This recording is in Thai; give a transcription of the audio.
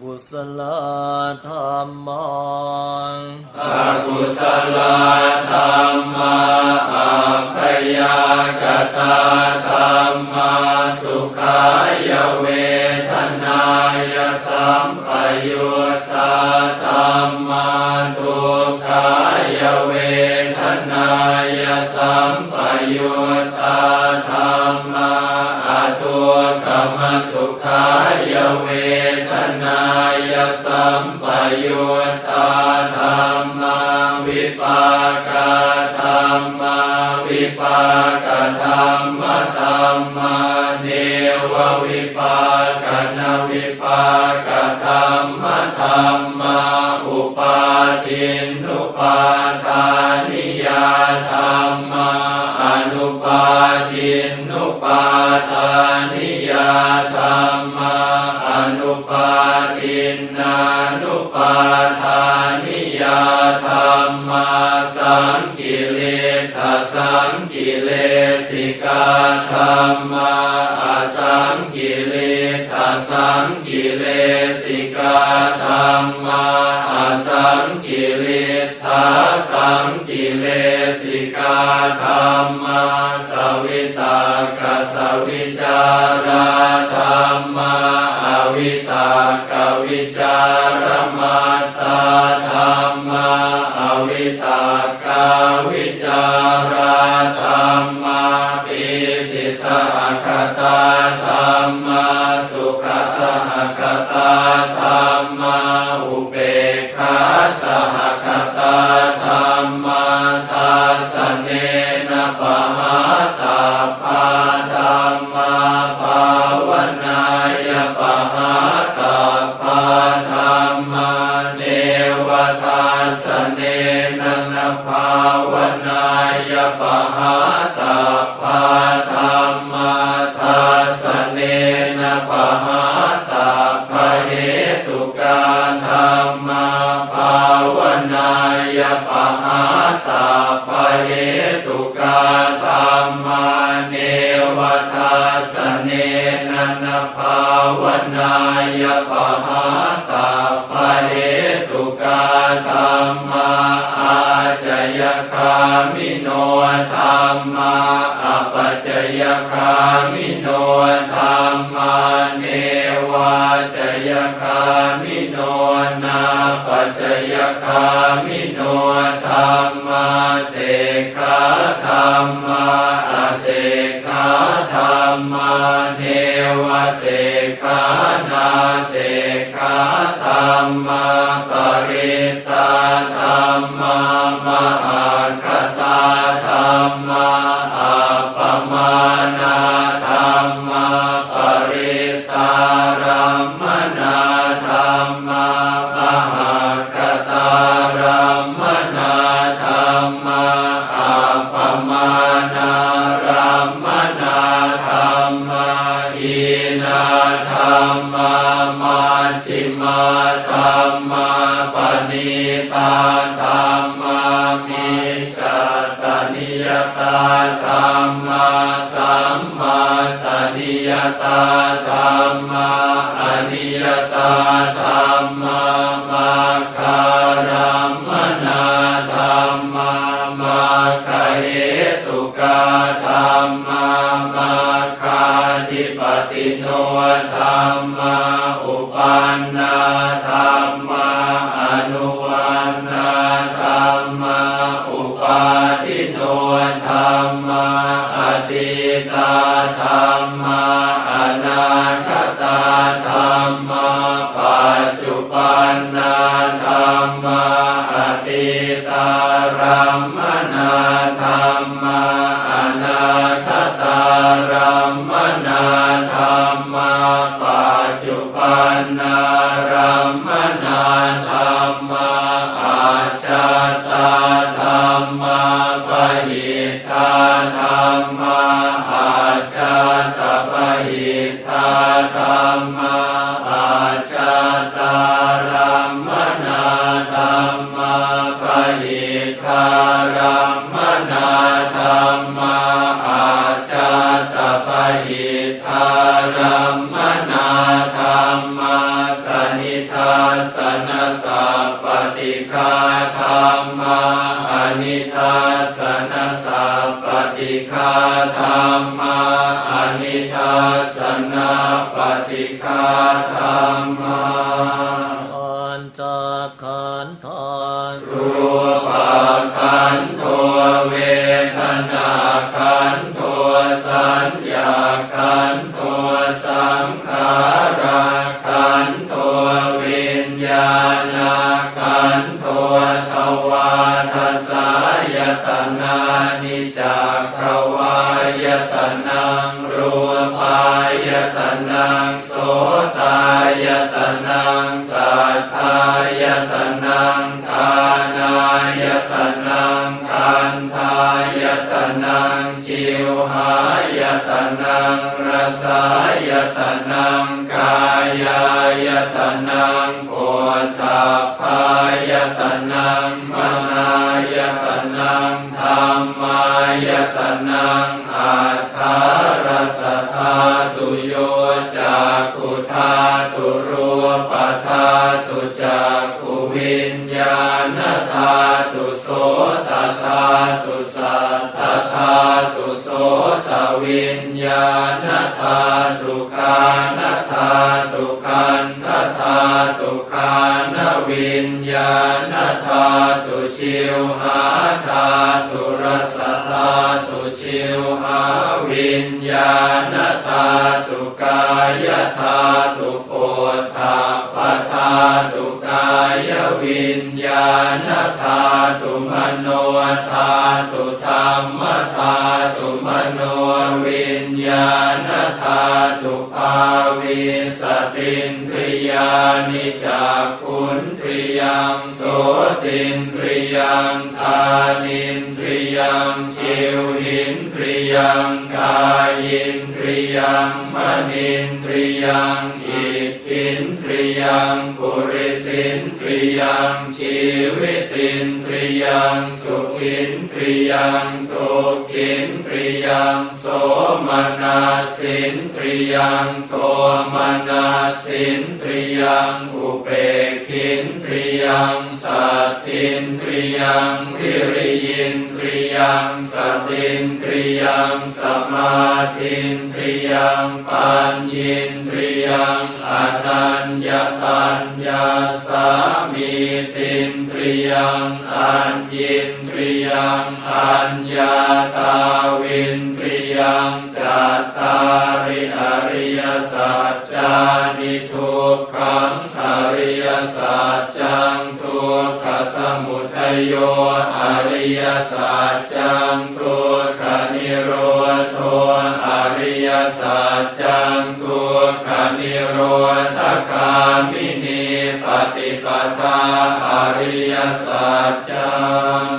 กุศลธรรมังอกุศลธรรมาอัพยากตาธรรมาสุขายเวทนายสัมปยุตตาธรรมาทุกขายเวทนายสัมปยุตตาธรรมาอทุกขมสุขายเวทนา สัมปยุตตาธรรมาวิปากาธรรมาวิปากาธรรมธรรมาเนววิปากนวิปากธรรมธรรมาอุปาทินุปาท ทินานุปาทานิยาธรรมาสังกิเลสสังกิเลสิกาธรรมาอสังกิเลสสังกิเลสิกาธรรมาอสังกิเลสสังกิเลสิกาธรราสหคตาธรรมาทาสเนนะปะหาตาภาธรรมาภาวนายปะหาตาภาธรรมาเนวทาสเนนะนภาวนายปะหา ยปะหาตาภะเหตุกาธรรมาเนวทาสเนนะนภาวนายปะหาตาภะเหตุกาธรรมาอาจยคามิโนธรรมาอปัจจยคามิโนธรรมาเน วาจยคามิโนนาปัจจยคามิโนธรรมาเสขาธรรมาอาเสขาธรรมาเนวเสขานาเสขาธรรมาปริตตาธรรมามหา มานารัมมนาธรรมาอินาธรรมามาชิมาธรรมาปณิตาธรรมามิสัตตนิยตาธรรมาสัมมาตนิยตาธรรมาอนิยตาธรรมามา ธรรมามาคาธิปติโนธรรมาอุปันนาธรรมาอนุวันนาธรรมาอุปาทิโนธรรมาอติตาธรร รัมมนาธรรมาสนิทาสนสัพปิคาธรรมาอนิทาสนสัพปิคาธรรมาอนิทาสนปฏิคาธรรมา ตนังโพธาพายตนังมนายตนังธรรมายตนังอาทารสธาตุโยานวิญญาณธาตุชิวหาธาตุรสธาตุชิวหาวิญญาณธาตุกายธาตุโพธาปธาตุกายวิญญาณธาตุมโนธาตุธรรมธาตุมโนวิญญาณธาตุภาวิสติน ญานิจักขุนทริยังโสตินทริยังทานินทริยังชิวหินทริยังกายินทริยังมณินทริยังอิทินทริยังปุริ สินทริยังชีวิตินทริยังสุขินทริยังทุกขินทริยังโสมนาสินทริยังโทมนาสินทริยังอุเบกินทริยังสัตตินทริยังวิริยิน ยังสตินทริยังสมาธินทริยังปัญญินทริยังอนัญญตัญญาสามีตินทริยังอัญญินทริยังอัญญาตาวินทริยังจัตตาริอริยสัจจานิทุกขังอริยสัจจังท สมุทัยโยอริยสัจจังทุกขนิโรธอริยสัจจังทุกขนิโรธคามินีปฏิปทาอริยสัจจัง